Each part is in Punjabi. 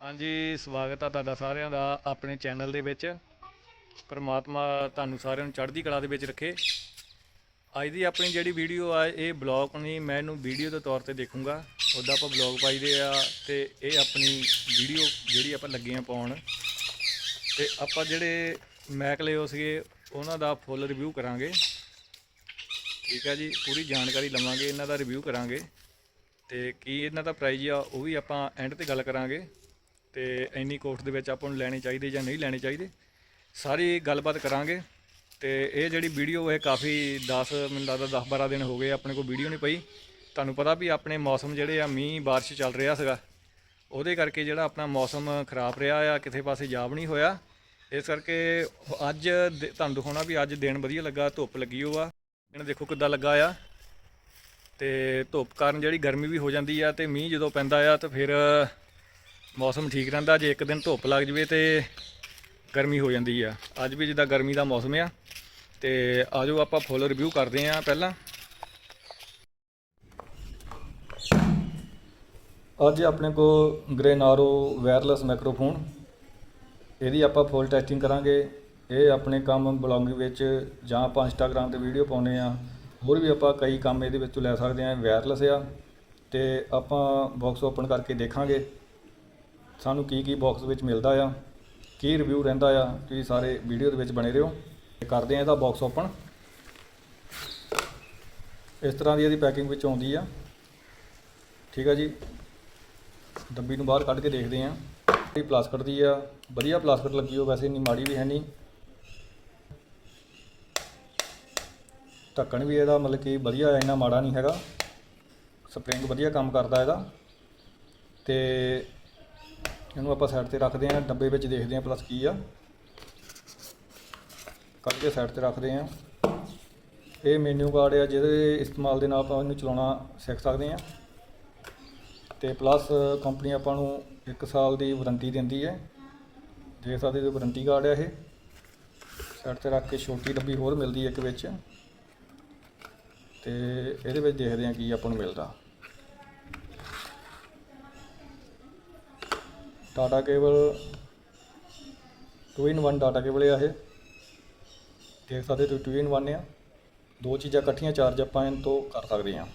ਹਾਂਜੀ, ਸਵਾਗਤ ਆ ਤੁਹਾਡਾ ਸਾਰਿਆਂ ਦਾ ਆਪਣੇ ਚੈਨਲ ਦੇ ਵਿੱਚ। ਪਰਮਾਤਮਾ ਤੁਹਾਨੂੰ ਸਾਰਿਆਂ ਨੂੰ ਚੜ੍ਹਦੀ ਕਲਾ ਦੇ ਵਿੱਚ ਰੱਖੇ। ਅੱਜ ਦੀ ਆਪਣੀ ਜਿਹੜੀ ਵੀਡੀਓ ਆ, ਇਹ ਬਲੌਗ ਨਹੀਂ, ਮੈਂ ਇਹਨੂੰ ਵੀਡੀਓ ਦੇ ਤੌਰ ਤੇ ਦੇਖੂੰਗਾ। ਉੱਦਾਂ ਆਪਾਂ ਬਲੌਗ ਪਾਈਦੇ ਆ ਤੇ ਇਹ ਆਪਣੀ ਵੀਡੀਓ ਜਿਹੜੀ ਆਪਾਂ ਲੱਗੇ ਆ ਪਾਉਣ। ਤੇ ਆਪਾਂ ਜਿਹੜੇ ਮੈਕ ਲਿਓ ਸੀਗੇ, ਉਹਨਾਂ ਦਾ ਫੁੱਲ ਰਿਵਿਊ ਕਰਾਂਗੇ। ਠੀਕ ਹੈ ਜੀ, ਪੂਰੀ ਜਾਣਕਾਰੀ ਲਵਾਂਗੇ, ਇਹਨਾਂ ਦਾ ਰਿਵਿਊ ਕਰਾਂਗੇ। ਤੇ ਕੀ ਇਹਨਾਂ ਦਾ ਪ੍ਰਾਈਜ਼ ਆ, ਉਹ ਵੀ ਆਪਾਂ ਐਂਡ ਤੇ ਗੱਲ ਕਰਾਂਗੇ। ਤੇ ਇੰਨੀ ਕੋਸਟ ਦੇ ਵਿੱਚ ਆਪਾਂ ਨੂੰ ਲੈਣੇ ਚਾਹੀਦੇ ਜਾਂ ਨਹੀਂ ਲੈਣੇ ਚਾਹੀਦੇ, ਸਾਰੀ ਗੱਲਬਾਤ ਕਰਾਂਗੇ। ਤੇ ਇਹ ਜਿਹੜੀ ਵੀਡੀਓ ਇਹ ਕਾਫੀ 10 ਮੈਨੂੰ ਲੱਗਦਾ 10 12 ਦਿਨ ਹੋ ਗਏ ਆਪਣੇ ਕੋਲ ਵੀਡੀਓ ਨਹੀਂ ਪਈ। ਤੁਹਾਨੂੰ ਪਤਾ ਵੀ ਆਪਣੇ ਮੌਸਮ ਜਿਹੜੇ ਆ, ਮੀਂਹ ਬਾਰਿਸ਼ ਚੱਲ ਰਿਹਾ ਸੀਗਾ। ਉਹਦੇ ਕਰਕੇ ਜਿਹੜਾ ਆਪਣਾ ਮੌਸਮ ਖਰਾਬ ਰਿਹਾ ਆ ਕਿਸੇ ਪਾਸੇ ਜਾ ਨਹੀਂ ਹੋਇਆ। ਇਸ ਕਰਕੇ ਅੱਜ ਤੁਹਾਨੂੰ ਦਿਖਾਉਣਾ ਵੀ ਅੱਜ ਦਿਨ ਵਧੀਆ ਲੱਗਾ, ਧੁੱਪ ਲੱਗੀ ਹੋਆ ਇਹਨਾਂ ਦੇਖੋ ਕਿੱਦਾਂ ਲੱਗਾ ਆ। ਤੇ ਧੁੱਪ ਕਾਰਨ ਜਿਹੜੀ ਗਰਮੀ ਵੀ ਹੋ ਜਾਂਦੀ ਆ ਤੇ ਮੀਂਹ ਜਦੋਂ ਪੈਂਦਾ ਆ ਤਾਂ ਫਿਰ ਮੌਸਮ ਠੀਕ ਰਹਿੰਦਾ। ਜੇ ਇੱਕ ਦਿਨ ਧੁੱਪ ਲੱਗ ਜਵੇ ਤੇ ਗਰਮੀ ਹੋ ਜਾਂਦੀ ਆ। ਅੱਜ ਵੀ ਜਿੱਦਾਂ ਗਰਮੀ ਦਾ ਮੌਸਮ ਆ। ਤੇ ਆਜੋ ਆਪਾਂ ਫੁੱਲ ਰਿਵਿਊ ਕਰਦੇ ਆ ਪਹਿਲਾਂ। ਅੱਜ ਆਪਣੇ ਕੋਲ ਗ੍ਰੇਨਾਰੋ ਵਾਇਰਲੈਸ ਮਾਈਕਰੋਫੋਨ ਇਹਦੀ ਆਪਾਂ ਫੁੱਲ ਟੈਸਟਿੰਗ ਕਰਾਂਗੇ। ਇਹ ਆਪਣੇ ਕੰਮ ਬਲੌਗਿੰਗ ਵਿੱਚ ਜਾਂ ਆਪਾਂ ਇੰਸਟਾਗ੍ਰam ਤੇ ਵੀਡੀਓ ਪਾਉਨੇ ਆ ਹੋਰ ਵੀ ਆਪਾਂ ਕਈ ਕੰਮ ਇਹਦੇ ਵਿੱਚੋਂ ਲੈ ਸਕਦੇ ਆ ਵਾਇਰਲੈਸ ਆ। ਤੇ ਆਪਾਂ ਬਾਕਸ ਓਪਨ ਕਰਕੇ ਦੇਖਾਂਗੇ ਸਾਨੂੰ ਕੀ ਕੀ ਬਾਕਸ ਵਿੱਚ ਮਿਲਦਾ ਆ, ਕੀ ਰਿਵਿਊ ਰਹਿੰਦਾ ਆ। ਤੁਸੀਂ ਸਾਰੇ ਵੀਡੀਓ ਦੇ ਵਿੱਚ ਬਣੇ ਰਹੋ। ਤੇ ਕਰਦੇ ਆ ਇਹਦਾ ਬਾਕਸ ਓਪਨ ਇਸ ਤਰ੍ਹਾਂ ਦੀ ਇਹਦੀ ਪੈਕਿੰਗ ਵਿੱਚ ਆਉਂਦੀ ਆ। ਠੀਕ ਆ ਜੀ। ਡੱਬੀ ਨੂੰ ਬਾਹਰ ਕੱਢ ਕੇ ਦੇਖਦੇ ਆ। ਇਹ ਪਲਾਸਟਿਕ ਦੀ ਆ। ਵਧੀਆ ਪਲਾਸਟਿਕ ਲੱਗੀ ਹੋ ਵੈਸੇ ਇੰਨੀ ਮਾੜੀ ਵੀ ਹੈ ਨਹੀਂ। ਢੱਕਣ ਵੀ ਇਹਦਾ ਮਤਲਬ ਕਿ ਵਧੀਆ ਇੰਨਾ ਮਾੜਾ ਨਹੀਂ ਹੈਗਾ। ਸਪਰਿੰਗ ਵਧੀਆ ਕੰਮ ਕਰਦਾ ਇਹਦਾ। ਤੇ ਇਹਨੂੰ ਆਪਾਂ ਸਾਈਡ ਤੇ ਰੱਖਦੇ ਹਾਂ ਡੱਬੇ ਵਿੱਚ ਦੇਖਦੇ ਹਾਂ ਪਲੱਸ ਕੀ ਆ। ਕੱਢ ਕੇ ਸਾਈਡ ਤੇ ਰੱਖਦੇ ਹਾਂ। ਇਹ ਮੈਨੂ ਕਾਰਡ ਆ ਜਿਹਦੇ ਇਸਤੇਮਾਲ ਦੇ ਨਾਲ ਆਪਾਂ ਇਹਨੂੰ ਚਲਾਉਣਾ ਸਿੱਖ ਸਕਦੇ ਹਾਂ। ਤੇ ਪਲੱਸ ਕੰਪਨੀ ਆਪਾਂ ਨੂੰ 1 ਸਾਲ ਦੀ ਵਾਰੰਟੀ ਦਿੰਦੀ ਹੈ। ਦੇਖ ਸਕਦੇ ਹੋ ਵਾਰੰਟੀ ਕਾਰਡ ਆ ਇਹ। ਸਾਈਡ ਤੇ ਰੱਖ ਕੇ ਛੋਟੀ ਡੱਬੀ ਹੋਰ ਮਿਲਦੀ ਹੈ ਇੱਕ ਵਿੱਚ। ਤੇ ਇਹਦੇ ਵਿੱਚ ਦੇਖਦੇ ਹਾਂ ਕੀ ਆਪਾਂ ਨੂੰ ਮਿਲਦਾ। Tata cable 2 in 1 Tata cable ਆ ਇਹ। ਦੇਖ ਸਕਦੇ ਤੁਸੀਂ 2 ਇਨ 1 ਆ। ਦੋ ਚੀਜ਼ਾਂ ਇਕੱਠੀਆਂ ਚਾਰਜ ਆਪਾਂ ਇਹਨਾਂ ਤੋਂ ਕਰ ਸਕਦੇ ਹਾਂ।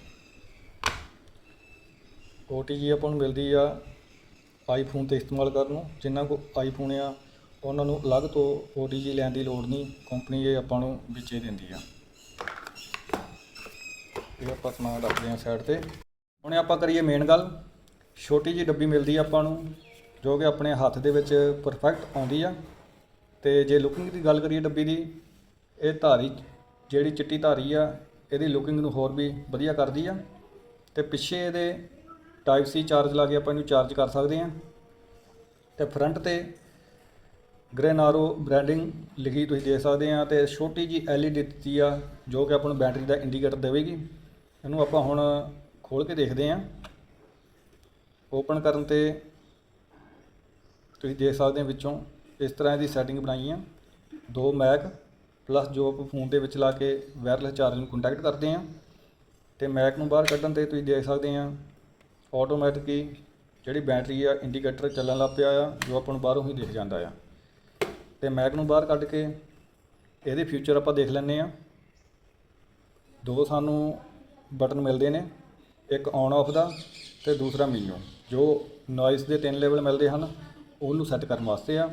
OTG ਆਪਾਂ ਨੂੰ ਮਿਲਦੀ ਆ ਆਈਫੋਨ ਤੇ ਇਸਤੇਮਾਲ ਕਰਨ ਨੂੰ। ਜਿਨ੍ਹਾਂ ਕੋ ਆਈਫੋਨ ਆ, ਉਹਨਾਂ ਨੂੰ ਅਲੱਗ ਤੋਂ OTG ਲੈਣ ਦੀ ਲੋੜ ਨਹੀਂ। ਕੰਪਨੀ ਇਹ ਆਪਾਂ ਨੂੰ ਵਿੱਚੇ ਦਿੰਦੀ ਆ। ਇਹ ਆਪਾਂ ਸਮਾਨ ਰੱਖਦੇ ਹਾਂ ਸਾਈਡ ਤੇ। ਹੁਣ ਆਪਾਂ ਕਰੀਏ ਮੇਨ ਗੱਲ। ਛੋਟੀ ਜੀ ਡੱਬੀ ਮਿਲਦੀ ਆ ਆਪਾਂ ਨੂੰ, ਜੋ ਕਿ ਆਪਣੇ ਹੱਥ ਦੇ ਵਿੱਚ ਪਰਫੈਕਟ ਆਉਂਦੀ ਆ। ਤੇ ਜੇ ਲੁਕਿੰਗ ਦੀ ਗੱਲ ਕਰੀਏ ਡੱਬੀ ਦੀ ਇਹ ਧਾਰੀ ਜਿਹੜੀ ਚਿੱਟੀ ਧਾਰੀ ਆ, ਇਹਦੀ ਲੁਕਿੰਗ ਨੂੰ ਹੋਰ ਵੀ ਵਧੀਆ ਕਰਦੀ ਆ। ਤੇ ਪਿੱਛੇ ਇਹਦੇ ਟਾਈਪ ਸੀ ਚਾਰਜ ਲਾ ਕੇ ਆਪਾਂ ਇਹਨੂੰ ਚਾਰਜ ਕਰ ਸਕਦੇ ਆ। ਤੇ ਫਰੰਟ ਤੇ ਗ੍ਰੇਨਾਰੋ ਬ੍ਰਾਂਡਿੰਗ ਲਿਖੀ ਤੁਸੀਂ ਦੇਖ ਸਕਦੇ ਆ ਤੇ ਛੋਟੀ ਜੀ LED ਦਿੱਤੀ ਆ, ਜੋ ਕਿ ਆਪਾਂ ਨੂੰ ਬੈਟਰੀ ਦਾ ਇੰਡੀਕੇਟਰ ਦੇਵੇਗੀ। ਇਹਨੂੰ ਆਪਾਂ ਹੁਣ ਖੋਲ ਕੇ ਦੇਖਦੇ ਆ। ਓਪਨ ਕਰਨ ਤੇ ਤੁਸੀਂ ਦੇਖ ਸਕਦੇ ਹੋ ਵਿੱਚੋਂ ਇਸ ਤਰ੍ਹਾਂ ਇਹਦੀ ਸੈਟਿੰਗ ਬਣਾਈ ਆ। ਦੋ ਮੈਕ ਪਲੱਸ ਜੋ ਆਪਾਂ ਫੋਨ ਦੇ ਵਿੱਚ ਲਾ ਕੇ ਵਾਇਰਲੈਸ ਚਾਰਜ ਨੂੰ ਕੰਟੈਕਟ ਕਰਦੇ ਆ ਤੇ ਮੈਕ ਨੂੰ ਬਾਹਰ ਕੱਢਣ ਤੇ ਤੁਸੀਂ ਦੇਖ ਸਕਦੇ ਆ ਆਟੋਮੈਟਿਕਲੀ ਜਿਹੜੀ ਬੈਟਰੀ ਆ ਇੰਡੀਕੇਟਰ ਚੱਲਣ ਲੱਗ ਪਿਆ ਆ, ਜੋ ਆਪਾਂ ਨੂੰ ਬਾਹਰੋਂ ਹੀ ਦਿਖ ਜਾਂਦਾ ਆ। ਤੇ ਮੈਕ ਨੂੰ ਬਾਹਰ ਕੱਢ ਕੇ ਇਹਦੇ ਫਿਊਚਰ ਆਪਾਂ ਦੇਖ ਲੈਂਦੇ ਆ ਦੋ ਸਾਨੂੰ ਬਟਨ ਮਿਲਦੇ ਨੇ, ਇੱਕ ਔਨ ਆਫ ਦਾ ਤੇ ਦੂਸਰਾ ਮੀਨੂ ਜੋ ਨੋਇਸ ਦੇ ਤਿੰਨ ਲੈਵਲ ਮਿਲਦੇ ਹਨ, ਉਹਨੂੰ ਸੈੱਟ ਕਰਨ ਵਾਸਤੇ ਆ।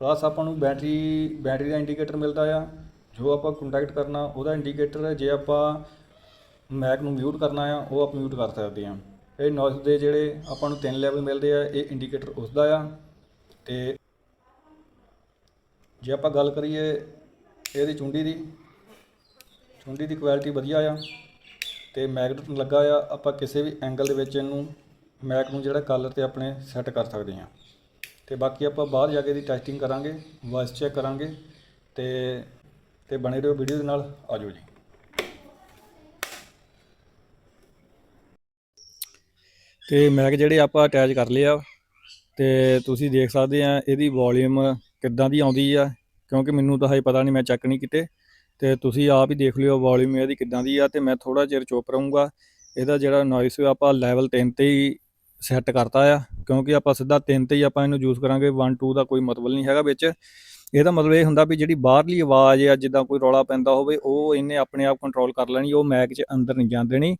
ਪਲੱਸ ਆਪਾਂ ਨੂੰ ਬੈਟਰੀ ਬੈਟਰੀ ਦਾ ਇੰਡੀਕੇਟਰ ਮਿਲਦਾ ਆ। ਜੋ ਆਪਾਂ ਕੰਟੈਕਟ ਕਰਨਾ, ਉਹਦਾ ਇੰਡੀਕੇਟਰ ਜੇ ਆਪਾਂ ਮੈਕ ਨੂੰ ਮਿਊਟ ਕਰਨਾ ਆ, ਉਹ ਆਪਾਂ ਮਿਊਟ ਕਰ ਸਕਦੇ ਆ। ਇਹ ਨੋਇਸ ਦੇ ਜਿਹੜੇ ਆਪਾਂ ਨੂੰ ਤਿੰਨ ਲੈਵਲ ਮਿਲਦੇ ਆ, ਇਹ ਇੰਡੀਕੇਟਰ ਉਸ ਦਾ ਆ। ਤੇ ਜੇ ਆਪਾਂ ਗੱਲ ਕਰੀਏ ਇਹਦੀ ਚੁੰਡੀ ਦੀ ਚੁੰਡੀ ਦੀ ਕੁਆਲਿਟੀ ਵਧੀਆ ਆ। ਤੇ ਮੈਗਨੇਟ ਲੱਗਾ ਆ, ਆਪਾਂ ਕਿਸੇ ਵੀ ਐਂਗਲ ਦੇ ਵਿੱਚ ਇਹਨੂੰ ਮੈਕ ਨੂੰ ਜਿਹੜਾ ਕਲਰ ਤੇ ਆਪਣੇ ਸੈੱਟ ਕਰ ਸਕਦੇ ਹਾਂ ਤੇ ਬਾਕੀ ਆਪਾਂ ਬਾਹਰ ਜਾ ਕੇ ਦੀ ਟੈਸਟਿੰਗ ਕਰਾਂਗੇ ਵਾਇਸ ਚੈੱਕ ਕਰਾਂਗੇ ਤੇ ਤੇ ਬਣੇ ਰਹੋ ਵੀਡੀਓ ਦੇ ਨਾਲ, ਆਜੋ ਜੀ। ਤੇ ਮੈਕ ਜਿਹੜੇ ਆਪਾਂ ਅਟੈਚ ਕਰ ਲਿਆ ਤੇ ਤੁਸੀਂ ਦੇਖ ਸਕਦੇ ਆ ਇਹਦੀ ਵੋਲਿਊਮ ਕਿੱਦਾਂ ਦੀ ਆਉਂਦੀ ਆ, ਕਿਉਂਕਿ ਮੈਨੂੰ ਤਾਂ ਹਜੇ ਪਤਾ ਨਹੀਂ ਮੈਂ ਚੈੱਕ ਨਹੀਂ ਕੀਤੇ। ਤੇ ਤੁਸੀਂ ਆਪ ਹੀ ਦੇਖ ਲਿਓ ਵੋਲਿਊਮ ਇਹਦੀ ਕਿੱਦਾਂ ਦੀ ਆ, ਤੇ ਮੈਂ ਥੋੜਾ ਚਿਰ ਚੁੱਪ ਰਹੂੰਗਾ। ਇਹਦਾ ਜਿਹੜਾ ਨੋਇਸ ਆਪਾਂ ਲੈਵਲ 3 ਤੇ ਹੀ ਸੈੱਟ ਕਰਤਾ ਆ, ਕਿਉਂਕਿ ਆਪਾਂ ਸਿੱਧਾ 3 ਤੇ ਹੀ ਆਪਾਂ ਇਹਨੂੰ ਯੂਜ਼ ਕਰਾਂਗੇ 1 2 ਦਾ ਕੋਈ ਮਤਲਬ ਨਹੀਂ ਹੈਗਾ ਵਿੱਚ। ਇਹਦਾ ਮਤਲਬ ਇਹ ਹੁੰਦਾ ਵੀ ਜਿਹੜੀ ਬਾਹਰਲੀ ਆਵਾਜ਼ ਆ, ਜਿੱਦਾਂ ਕੋਈ ਰੌਲਾ ਪੈਂਦਾ ਹੋਵੇ, ਉਹ ਇਹਨੇ ਆਪਣੇ ਆਪ ਕੰਟਰੋਲ ਕਰ ਲੈਣੀ, ਉਹ ਮੈਕ 'ਚ ਅੰਦਰ ਨਹੀਂ ਜਾਣ ਦੇਣੀ।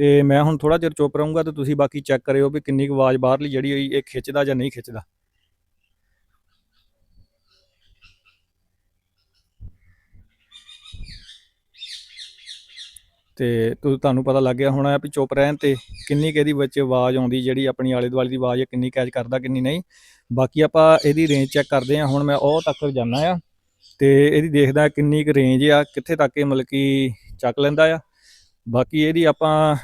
ਤੇ ਮੈਂ ਹੁਣ ਥੋੜਾ ਚਿਰ ਚੁੱਪ ਰਹੂੰਗਾ ਤੇ ਤੁਸੀਂ ਬਾਕੀ ਚੈੱਕ ਕਰਿਓ ਵੀ ਕਿੰਨੀ ਕੁ ਆਵਾਜ਼ ਬਾਹਰਲੀ ਜਿਹੜੀ ਹੋਈ, ਇਹ ਖਿੱਚਦਾ ਜਾਂ ਨਹੀਂ ਖਿੱਚਦਾ। ਤੇ ਤੁਹਾਨੂੰ ਪਤਾ ਲੱਗ ਗਿਆ ਹੋਣਾ ਵੀ ਚੁੱਪ ਰਹਿਣ ਤੇ ਕਿੰਨੀ ਕੁ ਇਹਦੀ ਵਿੱਚ ਆਵਾਜ਼ ਆਉਂਦੀ, ਜਿਹੜੀ ਆਪਣੀ ਆਲੇ ਦੁਆਲੇ ਦੀ ਆਵਾਜ਼ ਹੈ ਕਿੰਨੀ ਕੈਚ ਕਰਦਾ, ਕਿੰਨੀ ਨਹੀਂ। ਬਾਕੀ ਆਪਾਂ ਇਹਦੀ ਰੇਂਜ ਚੈੱਕ ਕਰਦੇ ਹਾਂ, ਹੁਣ ਮੈਂ ਉਹ ਤੱਕ ਜਾਣਾ ਆ ਤੇ ਇਹਦੀ ਦੇਖਦਾ ਕਿੰਨੀ ਕੁ ਰੇਂਜ ਆ, ਕਿੱਥੇ ਤੱਕ ਇਹ ਮਤਲਬ ਕਿ ਚੱਕ ਲੈਂਦਾ ਆ। ਬਾਕੀ ਇਹਦੀ ਆਪਾਂ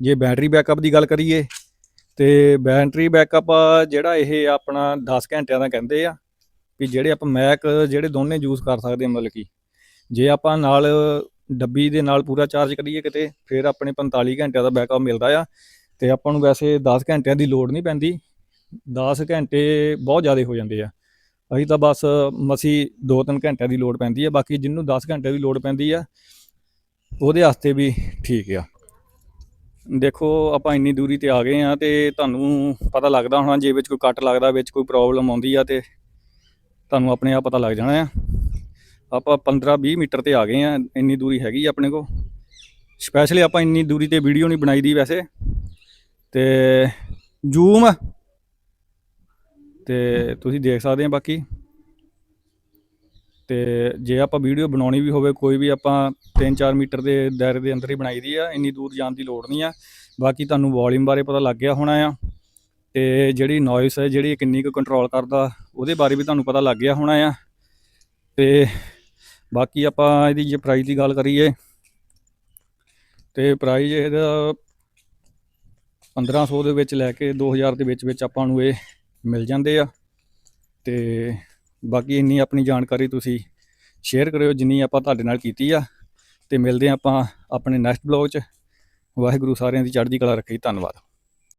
ਜੇ ਬੈਟਰੀ ਬੈਕਅਪ ਦੀ ਗੱਲ ਕਰੀਏ, ਤੇ ਬੈਟਰੀ ਬੈਕਅਪ ਜਿਹੜਾ ਇਹ ਆਪਣਾ 10 ਘੰਟਿਆਂ ਦਾ ਕਹਿੰਦੇ ਆ ਵੀ ਜਿਹੜੇ ਆਪਾਂ ਮੈਕ ਜਿਹੜੇ ਦੋਨੇ ਯੂਜ਼ ਕਰ ਸਕਦੇ ਮਤਲਬ ਕਿ। ਜੇ ਆਪਾਂ ਨਾਲ ਡੱਬੀ ਦੇ ਨਾਲ ਪੂਰਾ ਚਾਰਜ ਕਰੀਏ ਕਿਤੇ, ਫਿਰ ਆਪਣੇ 45 ਘੰਟਿਆਂ ਦਾ ਬੈਕਅਪ ਮਿਲਦਾ ਆ। ਤੇ ਆਪਾਂ ਨੂੰ ਵੈਸੇ 10 ਘੰਟਿਆਂ ਦੀ ਲੋੜ ਨਹੀਂ ਪੈਂਦੀ। 10 ਘੰਟੇ ਬਹੁਤ ਜ਼ਿਆਦਾ ਹੋ ਜਾਂਦੇ ਆ। ਅਸੀਂ ਤਾਂ ਬਸ ਮਸੀ 2-3 ਘੰਟਿਆਂ ਦੀ ਲੋੜ ਪੈਂਦੀ ਆ, ਬਾਕੀ ਜਿਹਨੂੰ 10 ਘੰਟੇ ਦੀ ਲੋੜ ਪੈਂਦੀ ਆ, ਉਹਦੇ ਵਾਸਤੇ ਵੀ ਠੀਕ ਆ। ਦੇਖੋ, ਆਪਾਂ ਇੰਨੀ ਦੂਰੀ ਤੇ ਆ ਗਏ ਆ ਤੇ ਤੁਹਾਨੂੰ ਪਤਾ ਲੱਗਦਾ ਹੋਣਾ, ਜੇ ਵਿੱਚ ਕੋਈ ਕੱਟ ਲੱਗਦਾ, ਵਿੱਚ ਕੋਈ ਪ੍ਰੋਬਲਮ ਆਉਂਦੀ ਆ ਤੇ ਤੁਹਾਨੂੰ ਆਪਣੇ ਆਪ ਪਤਾ ਲੱਗ ਜਾਣਾ ਆ। ਆਪਾਂ 15-20 ਮੀਟਰ ਤੇ ਆ ਗਏ ਆ ਇੰਨੀ ਦੂਰੀ ਹੈਗੀ ਆਪਣੇ ਕੋ ਸਪੈਸ਼ਲੀ ਆਪਾਂ ਇੰਨੀ ਦੂਰੀ ਤੇ ਵੀਡੀਓ ਨਹੀਂ ਬਣਾਈ ਦੀ ਵੈਸੇ। ਤੇ ਜ਼ੂਮ ਤੇ ਤੁਸੀਂ ਦੇਖ ਸਕਦੇ ਆ ਬਾਕੀ। ਤੇ ਜੇ ਆਪਾਂ ਵੀਡੀਓ ਬਣਾਉਣੀ ਵੀ ਹੋਵੇ, ਕੋਈ ਵੀ ਆਪਾਂ 3-4 ਮੀਟਰ ਦੇ ਦਾਇਰੇ ਦੇ ਅੰਦਰ ਹੀ ਬਣਾਈ ਦੀ ਆ, ਇੰਨੀ ਦੂਰ ਜਾਣ ਦੀ ਲੋੜ ਨਹੀਂ ਆ। ਬਾਕੀ ਤੁਹਾਨੂੰ ਵੋਲਿਊਮ ਬਾਰੇ ਪਤਾ ਲੱਗ ਗਿਆ ਹੋਣਾ ਆ। ਤੇ ਜਿਹੜੀ ਨੋਇਸ ਹੈ, ਜਿਹੜੀ ਕਿੰਨੀ ਕੁ ਕੰਟਰੋਲ ਕਰਦਾ, ਉਹਦੇ ਬਾਰੇ ਵੀ ਤੁਹਾਨੂੰ ਪਤਾ ਲੱਗ ਗਿਆ ਹੋਣਾ ਆ। ਤੇ ਬਾਕੀ ਆਪਾਂ ਇਹਦੀ ਜੇ ਪ੍ਰਾਈਸ ਦੀ ਗੱਲ ਕਰੀਏ ਤੇ ਪ੍ਰਾਈਸ ਇਹਦਾ 1500 ਦੇ ਵਿੱਚ ਲੈ ਕੇ 2000 ਦੇ ਵਿੱਚ ਵਿੱਚ ਆਪਾਂ ਨੂੰ ਇਹ ਮਿਲ ਜਾਂਦੇ ਆ। ਤੇ ਬਾਕੀ ਇੰਨੀ ਆਪਣੀ ਜਾਣਕਾਰੀ ਤੁਸੀਂ ਸ਼ੇਅਰ ਕਰਿਓ ਜਿੰਨੀ ਆਪਾਂ ਤੁਹਾਡੇ ਨਾਲ ਕੀਤੀ ਆ। ਤੇ ਮਿਲਦੇ ਹਾਂ ਆਪਾਂ ਆਪਣੇ ਨੈਕਸਟ ਬਲੌਗ 'ਚ। ਵਾਹਿਗੁਰੂ ਸਾਰਿਆਂ ਦੀ ਚੜ੍ਹਦੀ ਕਲਾ ਰੱਖੀ। ਧੰਨਵਾਦ।